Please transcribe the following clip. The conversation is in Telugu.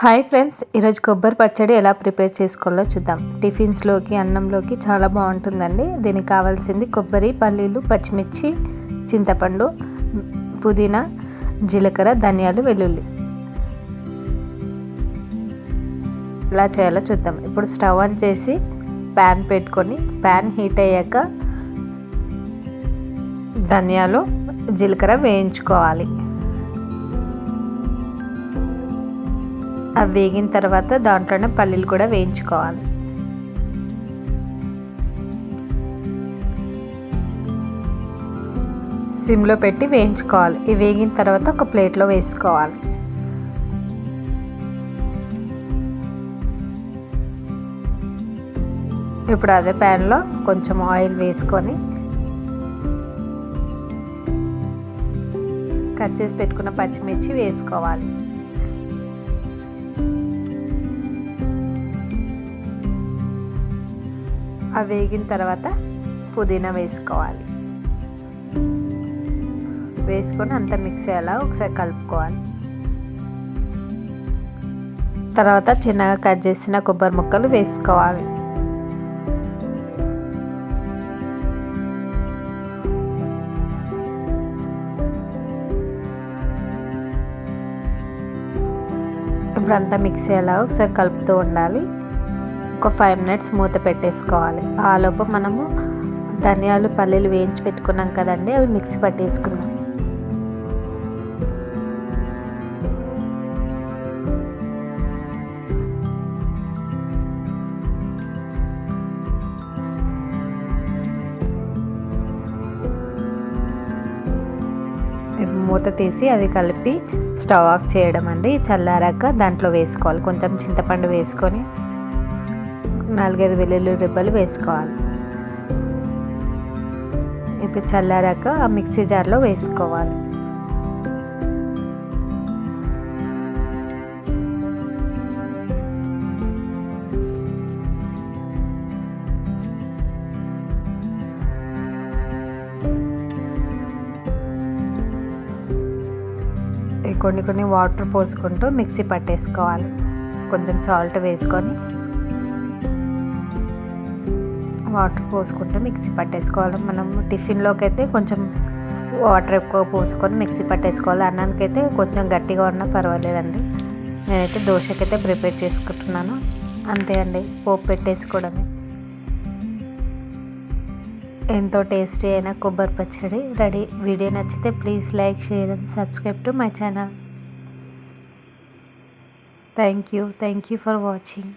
హాయ్ ఫ్రెండ్స్ ఈరోజు కొబ్బరి పచ్చడి ఎలా ప్రిపేర్ చేసుకోవాలో చూద్దాం. టిఫిన్స్లోకి అన్నంలోకి చాలా బాగుంటుందండి. దీనికి కావాల్సింది కొబ్బరి పల్లీలు పచ్చిమిర్చి చింతపండు పుదీనా జీలకర్ర ధనియాలు వెల్లుల్లి. ఎలా చేయాలో చూద్దాం. ఇప్పుడు స్టవ్ ఆన్ చేసి ప్యాన్ పెట్టుకొని ప్యాన్ హీట్ అయ్యాక ధనియాలు జీలకర్ర వేయించుకోవాలి. అవి వేగిన తర్వాత దాంట్లోనే పల్లీలు కూడా వేయించుకోవాలి. సిమ్లో పెట్టి వేయించుకోవాలి. ఇవి వేగిన తర్వాత ఒక ప్లేట్లో వేసుకోవాలి. ఇప్పుడు అదే ప్యాన్లో కొంచెం ఆయిల్ వేసుకొని కట్ చేసి పెట్టుకున్న పచ్చిమిర్చి వేసుకోవాలి. అవి వేగిన తర్వాత పుదీనా వేసుకోవాలి. వేసుకొని అంత మిక్స్ అయ్యేలా ఒకసారి కలుపుకోవాలి. తర్వాత చిన్నగా కట్ చేసిన కొబ్బరి ముక్కలు వేసుకోవాలి. ఇప్పుడు అంతా మిక్స్ అయ్యేలా ఒకసారి కలుపుతూ ఉండాలి. ఒక ఫైవ్ మినిట్స్ మూత పెట్టేసుకోవాలి. ఆలోపు మనము ధనియాలు పల్లీలు వేయించి పెట్టుకున్నాం కదండి అవి మిక్సీ పట్టేసుకున్నాం మూత తీసి అవి కలిపి స్టవ్ ఆఫ్ చేయడం అండి. చల్లారాక దాంట్లో వేసుకోవాలి. కొంచెం చింతపండు వేసుకొని నాలుగైదు వెల్లుల్లి రిబ్బలు వేసుకోవాలి. ఇప్పుడు చల్లారాక ఆ మిక్సీ జార్లో వేసుకోవాలి. కొన్ని కొన్ని వాటర్ పోసుకుంటూ మిక్సీ పట్టేసుకోవాలి. కొంచెం సాల్ట్ వేసుకొని వాటర్ పోసుకుంటూ మిక్సీ పట్టేసుకోవాలి. మనం టిఫిన్లోకి అయితే కొంచెం వాటర్ ఎక్కువ పోసుకొని మిక్సీ పట్టేసుకోవాలి. అన్నానికి అయితే కొంచెం గట్టిగా ఉన్నా పర్వాలేదండి. నేనైతే దోశకైతే ప్రిపేర్ చేసుకుంటున్నాను. అంతే అండి పోపు పెట్టేసుకోవడమే. ఎంతో టేస్టీ అయిన కొబ్బరి పచ్చడి రెడీ. వీడియో నచ్చితే please like share and subscribe to my channel. Thank you thank you for watching.